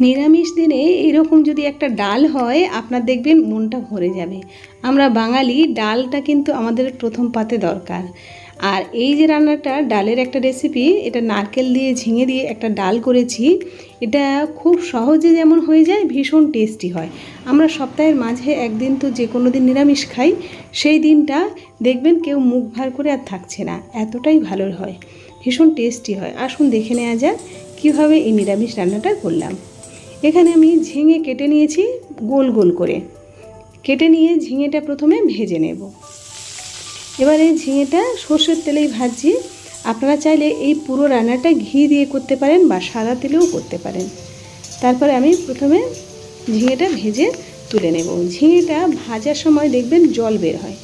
নিরামিষ দিনে এরকম যদি একটা ডাল হয়, আপনার দেখবেন মনটা ভরে যাবে। আমরা বাঙালি, ডালটা কিন্তু আমাদের প্রথম পাতে দরকার। আর এই যে রান্নাটা, ডালের একটা রেসিপি এটা নারকেল দিয়ে ঝিঙে দিয়ে একটা ডাল করেছি, এটা খুব সহজে যেমন হয়ে যায়, ভীষণ টেস্টি হয়। আমরা সপ্তাহের মাঝে একদিন তো যে কোনো দিন নিরামিষ খাই, সেই দিনটা দেখবেন কেউ মুখ ভার করে আর থাকছে না। এতটাই ভালো হয়। ভীষণ টেস্টি হয়। আসুন দেখে নেওয়া যাক, কীভাবে এই নিরামিষ রান্নাটা করলাম। এখানে আমি ঝিঙে কেটে নিয়েছি গোল গোল করে। কেটে নিয়ে ঝিঙেটা প্রথমে ভেজে নেব। এবারে ঝিঙেটা সর্ষের তেলেই ভাজছি। আপনারা চাইলে এই পুরো রান্নাটা ঘি দিয়ে করতে পারেন বা সাদা তেলেও করতে পারেন। তারপরে আমি প্রথমে ঝিঙেটা ভেজে তুলে নেব। ঝিঙেটা ভাজার সময় দেখবেন জল বের হয়।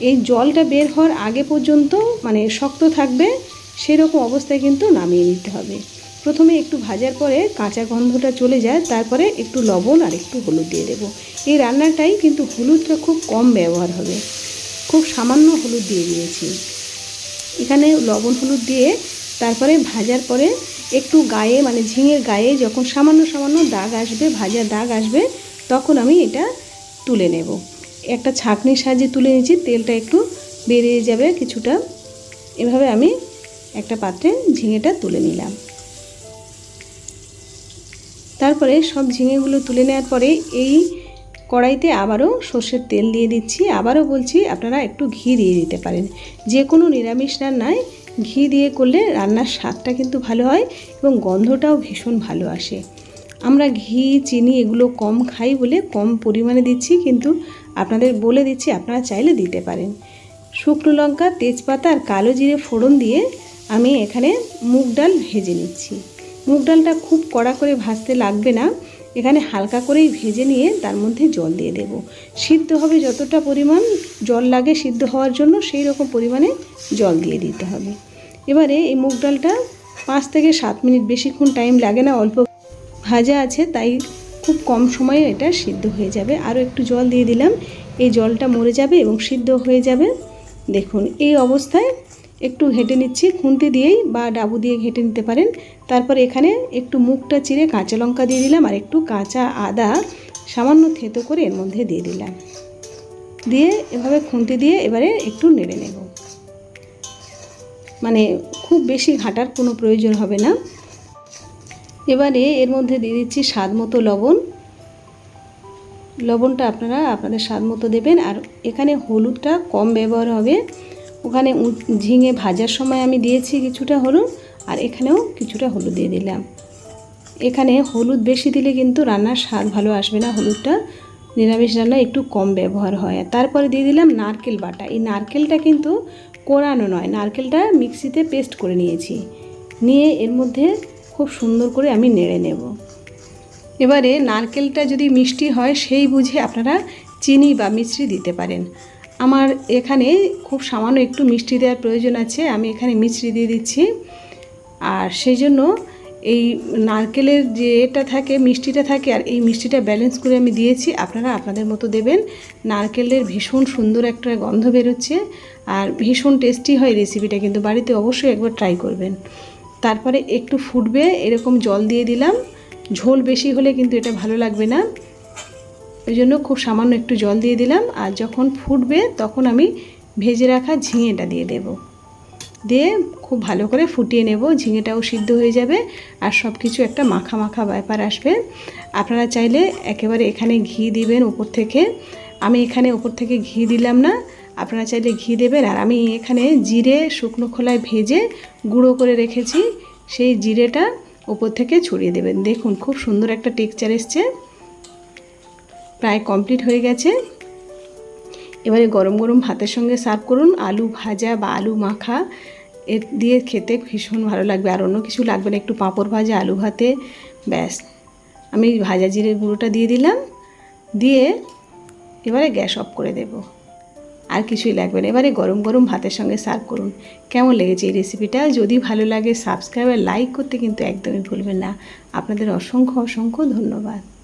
এই জলটা বের হওয়ার আগে পর্যন্ত মানে শক্ত থাকবে, সেরকম অবস্থায় কিন্তু নামিয়ে নিতে হবে। প্রথমে একটু ভাজার পরে কাঁচা গন্ধটা চলে যায়, তারপরে একটু লবণ আর একটু হলুদ দিয়ে দেবো। এই রান্নাটাই কিন্তু হলুদটা খুব কম ব্যবহার হবে। খুব সামান্য হলুদ দিয়ে দিয়েছি। এখানে লবণ হলুদ দিয়ে তারপরে ভাজার পরে একটু গায়ে মানে ঝিঙের গায়ে যখন সামান্য সামান্য দাগ আসবে, ভাজা দাগ আসবে, তখন আমি এটা তুলে নেব। একটা ছাঁকনির সাহায্যে তুলে নিয়েছি, তেলটা একটু বেরিয়ে যাবে কিছুটা। এভাবে আমি একটা পাত্রে ঝিঙেটা তুলে নিলাম। তারপরে সব ঝিঙেগুলো তুলে নেওয়ার পরে এই কড়াইতে আবারও সর্ষের তেল দিয়ে দিচ্ছি। আবারও বলছি, আপনারা একটু ঘি দিয়ে দিতে পারেন। যে কোনো নিরামিষ রান্নায় ঘি দিয়ে করলে রান্নার স্বাদটা কিন্তু ভালো হয় এবং গন্ধটাও ভীষণ ভালো আসে। আমরা ঘি, চিনি এগুলো কম খাই বলে কম পরিমাণে দিচ্ছি, কিন্তু আপনাদের বলে দিচ্ছি, আপনারা চাইলে দিতে পারেন। শুকনো লঙ্কা, তেজপাতা আর কালো জিরে ফোড়ন দিয়ে আমি এখানে মুগ ডাল ভেজে নিচ্ছি। মুগ ডালটা খুব কড়া করে ভাজতে লাগবে না। এখানে হালকা করেই ভেজে নিয়ে তার মধ্যে জল দিয়ে দেব। সিদ্ধ হবে যতটা পরিমাণ জল লাগে সিদ্ধ হওয়ার জন্য সেই রকম পরিমাণে জল দিয়ে দিতে হবে। এবারে এই মুগ ডালটা পাঁচ থেকে সাত মিনিট বেশিক্ষণ টাইম লাগে না, অল্প ভাজা আছে, তাই খুব কম সময়ে এটা সিদ্ধ হয়ে যাবে। আরও একটু জল দিয়ে দিলাম, এই জলটা মরে যাবে এবং সিদ্ধ হয়ে যাবে। দেখুন, এই অবস্থায় একটু ঘেটে নিচ্ছি, খুন্তি দিয়েই বা ডাবু দিয়ে ঘেঁটে নিতে পারেন। তারপর এখানে একটু মুখটা চিরে কাঁচা লঙ্কা দিয়ে দিলাম আর একটু কাঁচা আদা সামান্য থেতো করে এর মধ্যে দিয়ে দিলাম। দিয়ে এভাবে খুন্তি দিয়ে এবারে একটু নেড়ে নেব। মানে খুব বেশি ঘাটার কোনো প্রয়োজন হবে না। এবারে এর মধ্যে দিয়ে দিচ্ছি স্বাদ মতো লবণ। লবণটা আপনারা আপনাদের স্বাদ মতো দেবেন আর এখানে হলুদটা কম ব্যবহার হবে। ওখানে ঝিঙে ভাজার সময় আমি দিয়েছি কিছুটা হলুদ, আর এখানেও কিছুটা হলুদ দিয়ে দিলাম। এখানে হলুদ বেশি দিলে কিন্তু রান্নার স্বাদ ভালো আসবে না, হলুদটা নিরামিষ রান্না একটু কম ব্যবহার হয়। তারপরে দিয়ে দিলাম নারকেল বাটা। এই নারকেলটা কিন্তু কোরানো নয়, নারকেলটা মিক্সিতে পেস্ট করে নিয়েছি। নিয়ে এর মধ্যে খুব সুন্দর করে আমি নেড়ে নেব। এবারে নারকেলটা যদি মিষ্টি হয়, সেই বুঝে আপনারা চিনি বা মিশ্রি দিতে পারেন। আমার এখানে খুব সামান্য একটু মিষ্টি দেওয়ার প্রয়োজন আছে, আমি এখানে মিষ্টি দিয়ে দিচ্ছি। আর সেই জন্য এই নারকেলের যে এটা থাকে, মিষ্টিটা থাকে, আর এই মিষ্টিটা ব্যালেন্স করে আমি দিয়েছি। আপনারা আপনাদের মতো দেবেন। নারকেলের ভীষণ সুন্দর একটা গন্ধ বেরোচ্ছে, আর ভীষণ টেস্টি হয় রেসিপিটা কিন্তু বাড়িতে অবশ্যই একবার ট্রাই করবেন। তারপরে একটু ফুটবে, এরকম জল দিয়ে দিলাম। ঝোল বেশি হলে কিন্তু এটা ভালো লাগবে না। ওই জন্য খুব সামান্য একটু জল দিয়ে দিলাম আর যখন ফুটবে তখন আমি ভেজে রাখা ঝিঙেটা দিয়ে দেব। দিয়ে খুব ভালো করে ফুটিয়ে নেব, ঝিঙেটাও সিদ্ধ হয়ে যাবে আর সব কিছু একটা মাখা মাখা ব্যাপার আসবে। আপনারা চাইলে একেবারে এখানে ঘি দিবেন উপর থেকে। আমি এখানে উপর থেকে ঘি দিলাম না, আপনারা চাইলে ঘি দেবেন। আর আমি এখানে জিরে শুকনো খোলায় ভেজে গুঁড়ো করে রেখেছি, সেই জিরেটা উপর থেকে ছড়িয়ে দেবেন। দেখুন খুব সুন্দর একটা টেক্সচার এসছে। প্রায় কমপ্লিট হয়ে গেছে। এবারে গরম গরম ভাতের সঙ্গে সার্ভ করুন। আলু ভাজা বা আলু মাখা এর দিয়ে খেতে ভীষণ ভালো লাগবে। আর অন্য কিছু লাগবে না, একটু পাঁপড় ভাজা, আলু ভাতে, ব্যাস। আমি ভাজা জিরের গুঁড়োটা দিয়ে দিলাম। দিয়ে এবারে গ্যাস অফ করে দেব। আর কিছুই লাগবে না। এবারে গরম গরম ভাতের সঙ্গে সার্ভ করুন। কেমন লেগেছে এই রেসিপিটা যদি ভালো লাগে সাবস্ক্রাইব আর লাইক করতে কিন্তু একদমই ভুলবেন না। আপনাদের অসংখ্য অসংখ্য ধন্যবাদ।